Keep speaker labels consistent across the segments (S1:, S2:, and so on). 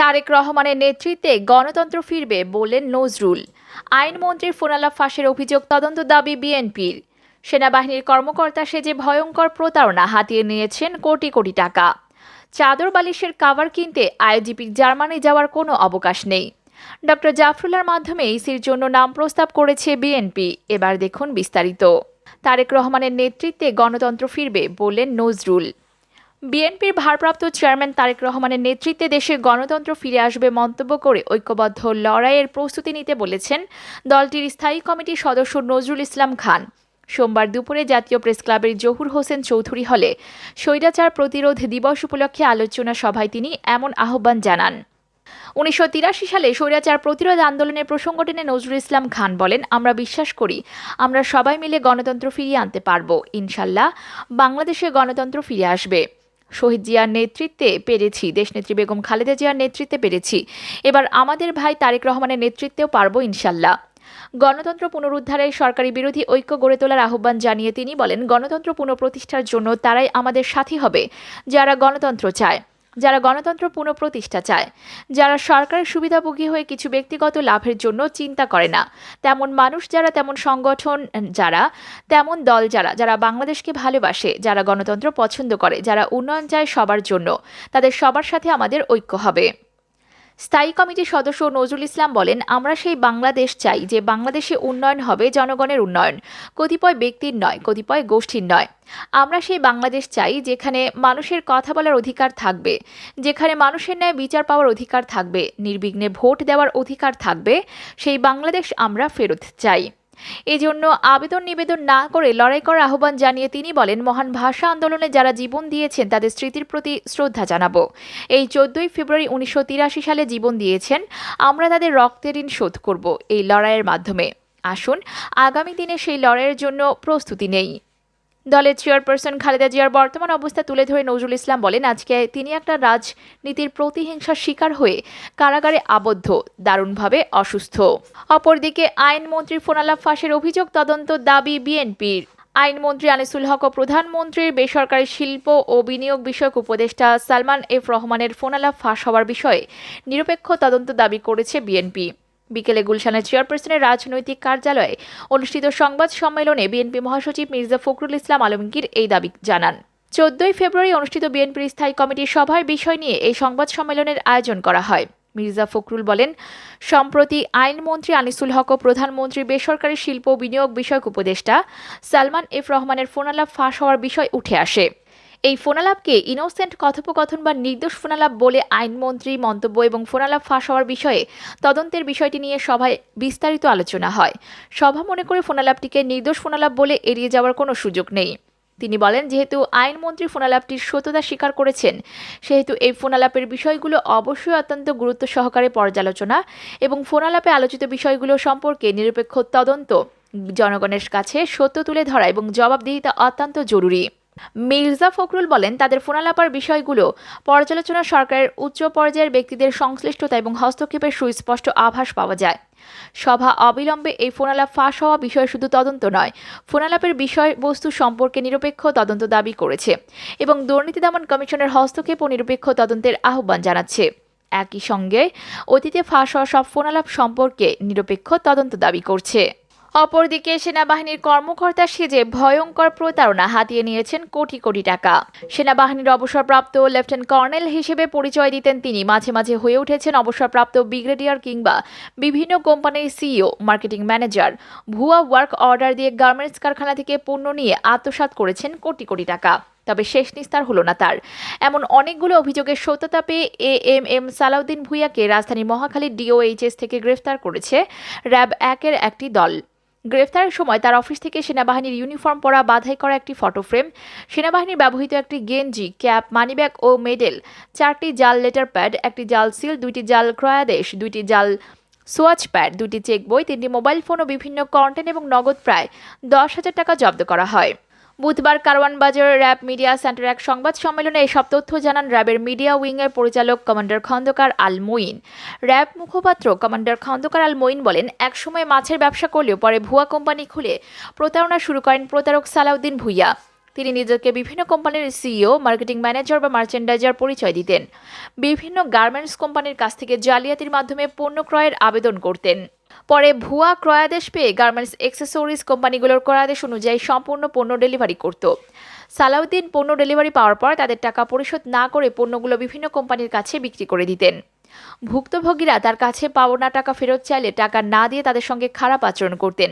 S1: তারেক রহমানের নেতৃত্বে গণতন্ত্র ফিরবে বললেন নজরুল। আইনমন্ত্রীর ফোনালাপ ফাঁসের অভিযোগ তদন্ত দাবি বিএনপির। সেনাবাহিনীর কর্মকর্তা সেজে ভয়ঙ্কর প্রতারণা হাতিয়ে নিয়েছেন কোটি কোটি টাকা। চাদর বালিশের কাভার কিনতে আইজিপির জার্মানি যাওয়ার কোনো অবকাশ নেই। ডক্টর জাফরুল্লার মাধ্যমে ইসির জন্য নাম প্রস্তাব করেছে বিএনপি। এবার দেখুন বিস্তারিত। তারেক রহমানের নেতৃত্বে গণতন্ত্র ফিরবে বললেন নজরুল। বিএনপির ভারপ্রাপ্ত চেয়ারম্যান তারেক রহমানের নেতৃত্বে দেশে গণতন্ত্র ফিরে আসবে মন্তব্য করে ঐক্যবদ্ধ লড়াইয়ের প্রস্তুতি নিতে বলেছেন দলটির স্থায়ী কমিটির সদস্য নজরুল ইসলাম খান। সোমবার দুপুরে জাতীয় প্রেস ক্লাবের জহুর হোসেন চৌধুরী হলে স্বৈরাচার প্রতিরোধ দিবস উপলক্ষে আলোচনা সভায় তিনি এমন আহ্বান জানান। উনিশশো তিরাশি সালে স্বৈরাচার প্রতিরোধ আন্দোলনের প্রসঙ্গ টেনে নজরুল ইসলাম খান বলেন, আমরা বিশ্বাস করি আমরা সবাই মিলে গণতন্ত্র ফিরিয়ে আনতে পারব। ইনশাল্লাহ বাংলাদেশে গণতন্ত্র ফিরে আসবে। শহীদ জিয়ার নেতৃত্বে পেরেছি। দেশনেত্রী বেগম খালেদা জিয়ার নেতৃত্বে পেরেছি। এবার আমাদের ভাই তারেক রহমানের নেতৃত্বেও পারব ইনশাল্লাহ। গণতন্ত্র পুনরুদ্ধারে সরকারি বিরোধী ঐক্য গড়ে তোলার আহ্বান জানিয়ে তিনি বলেন, গণতন্ত্র পুনঃপ্রতিষ্ঠার জন্য তারাই আমাদের সাথী হবে, যারা গণতন্ত্র চায়। যারা গণতন্ত্র পুনঃপ্রতিষ্ঠা চায়, যারা সরকারের সুবিধাভোগী হয়ে কিছু ব্যক্তিগত লাভের জন্য চিন্তা করে না। তেমন মানুষ যারা, তেমন সংগঠন যারা, তেমন দল যারা যারা বাংলাদেশকে ভালোবাসে, যারা গণতন্ত্র পছন্দ করে, যারা উন্নয়ন চায় সবার জন্য, তাদের সবার সাথে আমাদের ঐক্য হবে। স্থায়ী কমিটির সদস্য নজরুল ইসলাম বলেন, আমরা সেই বাংলাদেশ চাই যে বাংলাদেশে উন্নয়ন হবে জনগণের উন্নয়ন। কতিপয় ব্যক্তির নয়, কতিপয় গোষ্ঠীর নয়। আমরা সেই বাংলাদেশ চাই যেখানে মানুষের কথা বলার অধিকার থাকবে, যেখানে মানুষের ন্যায় বিচার পাওয়ার অধিকার থাকবে, নির্বিঘ্নে ভোট দেওয়ার অধিকার থাকবে। সেই বাংলাদেশ আমরা ফেরত চাই। এজন্য আবেদন নিবেদন না করে লড়াই করার আহ্বান জানিয়ে তিনি বলেন, মহান ভাষা আন্দোলনে যারা জীবন দিয়েছেন তাদের স্মৃতির প্রতি শ্রদ্ধা জানাব। এই চোদ্দই ফেব্রুয়ারি উনিশশো তিরাশি সালে জীবন দিয়েছেন, আমরা তাদের রক্তের ঋণ শোধ করব এই লড়াইয়ের মাধ্যমে। আসুন, আগামী দিনে সেই লড়াইয়ের জন্য প্রস্তুতি নেই। দলের চেয়ারপারসন খালেদা জিয়ার বর্তমান অবস্থা তুলে ধরে নজরুল ইসলাম বলেন, আজকে তিনি একটা রাজনীতির প্রতিহিংসার শিকার হয়ে কারাগারে আবদ্ধ, দারুণভাবে অসুস্থ। অপরদিকে আইনমন্ত্রী ফোনালাপ ফাঁসের অভিযোগ তদন্ত দাবি বিএনপির। আইনমন্ত্রী আনিসুল হক ও প্রধানমন্ত্রীর বেসরকারি শিল্প ও বিনিয়োগ বিষয়ক উপদেষ্টা সালমান এফ রহমানের ফোনালাপ ফাঁস হওয়ার বিষয়ে নিরপেক্ষ তদন্ত দাবি করেছে বিএনপি। বিকেলে গুলশানের চেয়ারপারসনের রাজনৈতিক কার্যালয়ে অনুষ্ঠিত সংবাদ সম্মেলনে বিএনপি মহাসচিব মির্জা ফখরুল ইসলাম আলমগীর এই দাবি জানান। চোদ্দই ফেব্রুয়ারি অনুষ্ঠিত বিএনপির স্থায়ী কমিটির সভায় বিষয় নিয়ে এই সংবাদ সম্মেলনের আয়োজন করা হয়। মির্জা ফখরুল বলেন, সম্প্রতি আইনমন্ত্রী আনিসুল হক ও প্রধানমন্ত্রী বেসরকারি শিল্প বিনিয়োগ বিষয়ক উপদেষ্টা সালমান এফ রহমানের ফোনালাপ ফাঁস হওয়ার বিষয় উঠে আসে। এই ফোনালাপকে ইনোসেন্ট কথোপকথন বা নির্দোষ ফোনালাপ বলে আইনমন্ত্রী মন্তব্য এবং ফোনালাপ ফাঁস হওয়ার বিষয়ে তদন্তের বিষয়টি নিয়ে সভায় বিস্তারিত আলোচনা হয়। সভা মনে করে ফোনালাপটিকে নির্দোষ ফোনালাপ বলে এড়িয়ে যাওয়ার কোনো সুযোগ নেই। তিনি বলেন, যেহেতু আইনমন্ত্রী ফোনালাপটির সত্যতা স্বীকার করেছেন, সেহেতু এই ফোনালাপের বিষয়গুলো অবশ্যই অত্যন্ত গুরুত্ব সহকারে পর্যালোচনা এবং ফোনালাপে আলোচিত বিষয়গুলো সম্পর্কে নিরপেক্ষ তদন্ত জনগণের কাছে সত্য তুলে ধরা এবং জবাবদিহিতা অত্যন্ত জরুরি। মির্জা ফখরুল বলেন, তাদের ফোনালাপার বিষয়গুলো পর্যালোচনা সরকারের উচ্চ পর্যায়ের ব্যক্তিদের সংশ্লিষ্টতা এবং হস্তক্ষেপের সুস্পষ্ট আভাস পাওয়া যায়। সভা অবিলম্বে এই ফোনালাপ ফাঁস হওয়া বিষয়ে শুধু তদন্ত নয়, ফোনালাপের বিষয়বস্তু সম্পর্কে নিরপেক্ষ তদন্ত দাবি করেছে এবং দুর্নীতি দমন কমিশনের হস্তক্ষেপ ও নিরপেক্ষ তদন্তের আহ্বান জানাচ্ছে। একই সঙ্গে অতীতে ফাঁস হওয়া সব ফোনালাপ সম্পর্কে নিরপেক্ষ তদন্ত দাবি করছে। অপরদিকে সেনাবাহিনীর কর্মকর্তা সেজে ভয়ঙ্কর প্রতারণা হাতিয়ে নিয়েছেন কোটি কোটি টাকা। সেনাবাহিনীর অবসরপ্রাপ্ত লেফটেন্যান্ট কর্নেল হিসেবে পরিচয় দিতেন তিনি। মাঝে মাঝে হয়ে উঠেছেন অবসরপ্রাপ্ত ব্রিগেডিয়ার কিংবা বিভিন্ন কোম্পানির সিইও, মার্কেটিং ম্যানেজার। ভুয়া ওয়ার্ক অর্ডার দিয়ে গার্মেন্টস কারখানা থেকে পণ্য নিয়ে আত্মসাৎ করেছেন কোটি কোটি টাকা। তবে শেষ নিস্তার হলো না তার। এমন অনেকগুলো অভিযোগের সত্যতা পেয়ে এ এম এম সালাউদ্দিন ভুইয়াকে রাজধানী মহাখালীর ডিওএইচএস থেকে গ্রেফতার করেছে র্যাব একের একটি দল। গ্রেফতারের সময় তার অফিস থেকে সেনাবাহিনীর ইউনিফর্ম পরা বাধাই করা একটি ফটো ফ্রেম, সেনাবাহিনীর ব্যবহৃত একটি গেঞ্জি, ক্যাপ, মানিব্যাগ ও মেডেল, চারটি জাল লেটার প্যাড, একটি জাল সিল, দুইটি জাল ক্রয়াদেশ, দুইটি জাল সোয়াচ প্যাড দুটি চেক বই, তিনটি মোবাইল ফোন ও বিভিন্ন কন্টেন্ট এবং নগদ প্রায় দশ হাজার টাকা জব্দ করা হয়। বুধবার কারওয়ান বাজার র্যাব মিডিয়া সেন্টার এক সংবাদ সম্মেলনে এসব তথ্য জানান র্যাবের মিডিয়া উইংয়ের পরিচালক কমান্ডার খন্দকার আল মুইন র্যাব মুখপাত্র কমান্ডার খন্দকার আল মুইন বলেন, একসময় মাছের ব্যবসা করলেও পরে ভুয়া কোম্পানি খুলে প্রতারণা শুরু করেন প্রতারক সালাউদ্দিন ভুইয়া। তিনি নিজেকে বিভিন্ন কোম্পানির সিইও মার্কেটিং ম্যানেজার বা মার্চেন্ডাইজার পরিচয় দিতেন। বিভিন্ন গার্মেন্টস কোম্পানির কাছ থেকে জালিয়াতির মাধ্যমে পণ্য ক্রয়ের আবেদন করতেন। পরে ভুয়া ক্রয়াদেশ পেয়ে গার্মেন্টস এক্সেসরিজ কোম্পানিগুলোর ক্রয়াদেশ অনুযায়ী সম্পূর্ণ পণ্য ডেলিভারি করত। সালাউদ্দিন পণ্য ডেলিভারি পাওয়ার পর তাদের টাকা পরিশোধ না করে পণ্যগুলো বিভিন্ন কোম্পানির কাছে বিক্রি করে দিতেন। ভুক্তভোগীরা তার কাছে পাওনা টাকা ফেরত চাইলে টাকা না দিয়ে তাদের সঙ্গে খারাপ আচরণ করতেন।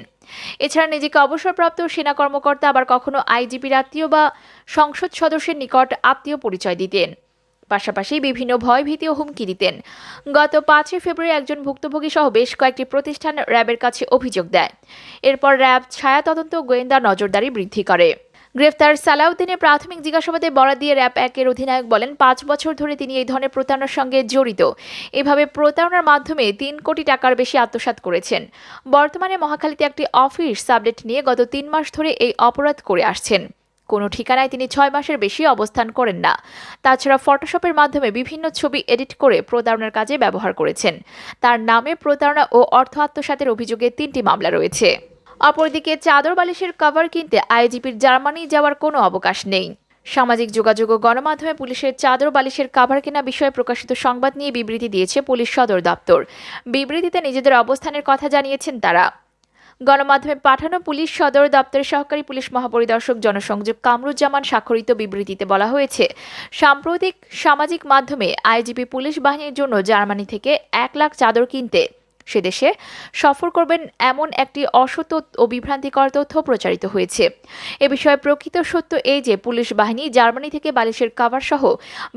S1: এছাড়া নিজেকে অবসরপ্রাপ্ত সেনা কর্মকর্তা আবার কখনো আইজিপির আত্মীয় বা সংসদ সদস্যের নিকট আত্মীয় পরিচয় দিতেন। পাশাপাশি বিভিন্ন ভয়ভীতি ও হুমকি দিতেন। গত পাঁচই ফেব্রুয়ারি একজন ভুক্তভোগী সহ বেশ কয়েকটি প্রতিষ্ঠান র্যাবের কাছে অভিযোগ দেয়। এরপর র্যাব ছায়া তদন্ত গোয়েন্দা নজরদারি বৃদ্ধি করে। গ্রেফতার সালাউদ্দিনের প্রাথমিক জিজ্ঞাসাবাদে বরাদ দিয়ে র্যাব একের অধিনায়ক বলেন, পাঁচ বছর ধরে তিনি এই ধরনের প্রতারণার সঙ্গে জড়িত। এভাবে প্রতারণার মাধ্যমে তিন কোটি টাকার বেশি আত্মসাৎ করেছেন। বর্তমানে মহাখালীতে একটি অফিস সাবলেট নিয়ে গত তিন মাস ধরে এই অপরাধ করে আসছেন। কোনো ঠিকানায় তিনি ছয় মাসের বেশি অবস্থান করেন না। তাছাড়া ফটোশপের মাধ্যমে বিভিন্ন ছবি এডিট করে প্রতারণার কাজে ব্যবহার করেছেন। তার নামে প্রতারণা ও অর্থ আত্মসাতের অভিযোগে তিনটি মামলা রয়েছে। অপরদিকে চাদর বালিশের কভার কিনতে আইজিপির জার্মানি যাওয়ার কোনো অবকাশ নেই। সামাজিক যোগাযোগ ও গণমাধ্যমে পুলিশের চাদর বালিশের কাভার কেনা বিষয়ে প্রকাশিত সংবাদ নিয়ে বিবৃতি দিয়েছে পুলিশ সদর দপ্তর। বিবৃতিতে নিজেদের অবস্থানের কথা জানিয়েছেন তারা। গণমাধ্যমে পাঠানো পুলিশ সদর দপ্তরের সহকারী পুলিশ মহাপরিদর্শক জনসংযোগ কামরুজ্জামান স্বাক্ষরিত বিবৃতিতে বলা হয়েছে, সাম্প্রতিক সামাজিক মাধ্যমে আইজিপি পুলিশ বাহিনীর জন্য জার্মানি থেকে এক লাখ চাদর কিনতে সে দেশে সফর করবেন এমন একটি অসত্য ও বিভ্রান্তিকর তথ্য প্রচারিত হয়েছে। এ বিষয়ে প্রকৃত সত্য এই যে পুলিশ বাহিনী জার্মানি থেকে বালিশের কাভার সহ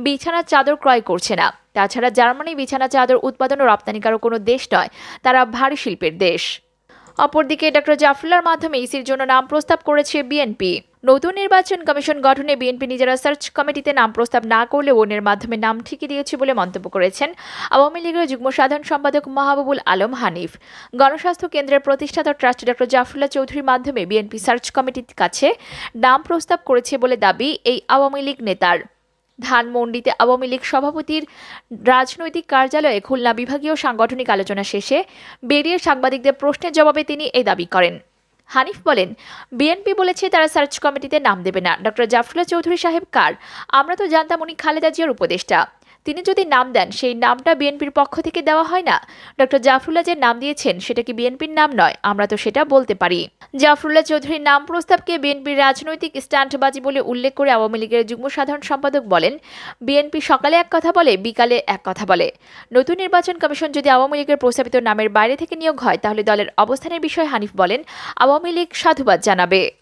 S1: বিছানার চাদর ক্রয় করছে না। তাছাড়া জার্মানি বিছানা চাদর উৎপাদন ও রপ্তানিকারও কোনো দেশ নয়, তারা ভারী শিল্পের দেশ। অপরদিকে ডক্টর জাফরুল্লার মাধ্যমে ইসির জন্য নাম প্রস্তাব করেছে বিএনপি। নতুন নির্বাচন কমিশন গঠনে বিএনপি নিজেরা সার্চ কমিটিতে নাম প্রস্তাব না করলে ওনের মাধ্যমে নাম ঠিকই দিয়েছে বলে মন্তব্য করেছেন আওয়ামী লীগের যুগ্ম সাধারণ সম্পাদক মাহবুবুল আলম হানিফ। গণস্বাস্থ্য কেন্দ্রের প্রতিষ্ঠাতা ট্রাস্টি ডক্টর জাফরুল্লাহ চৌধুরীর মাধ্যমে বিএনপি সার্চ কমিটির কাছে নাম প্রস্তাব করেছে বলে দাবি এই আওয়ামী লীগ নেতার। ধানমন্ডিতে আওয়ামী লীগ সভাপতির রাজনৈতিক কার্যালয়ে খুলনা বিভাগীয় সাংগঠনিক আলোচনা শেষে বেরিয়ে সাংবাদিকদের প্রশ্নের জবাবে তিনি এই দাবি করেন। হানিফ বলেন, বিএনপি বলেছে তারা সার্চ কমিটিতে নাম দেবে না। ডক্টর জাফরুল্লাহ চৌধুরী সাহেব, কার? আমরা তো জানতাম উনি খালেদা জিয়ার উপদেষ্টা। তিনি যদি নাম দেন, সেই নামটা বিএনপির পক্ষ থেকে দেওয়া হয় না। ডক্টর জাফরুল্লাহ যে নাম দিয়েছেন, সেটা কি বিএনপির নাম নয়? আমরা তো সেটা বলতে পারি। জাফরুল্লাহ চৌধুরীর নাম প্রস্তাবকে বিএনপির রাজনৈতিক স্ট্যান্ডবাজি বলে উল্লেখ করে আওয়ামী লীগের যুগ্ম সাধারণ সম্পাদক বলেন, বিএনপি সকালে এক কথা বলে, বিকালে এক কথা বলে। নতুন নির্বাচন কমিশন যদি আওয়ামী লীগের প্রস্তাবিত নামের বাইরে থেকে নিয়োগ হয়, তাহলে দলের অবস্থানের বিষয়ে হানিফ বলেন, আওয়ামী লীগ সাধুবাদ জানাবে।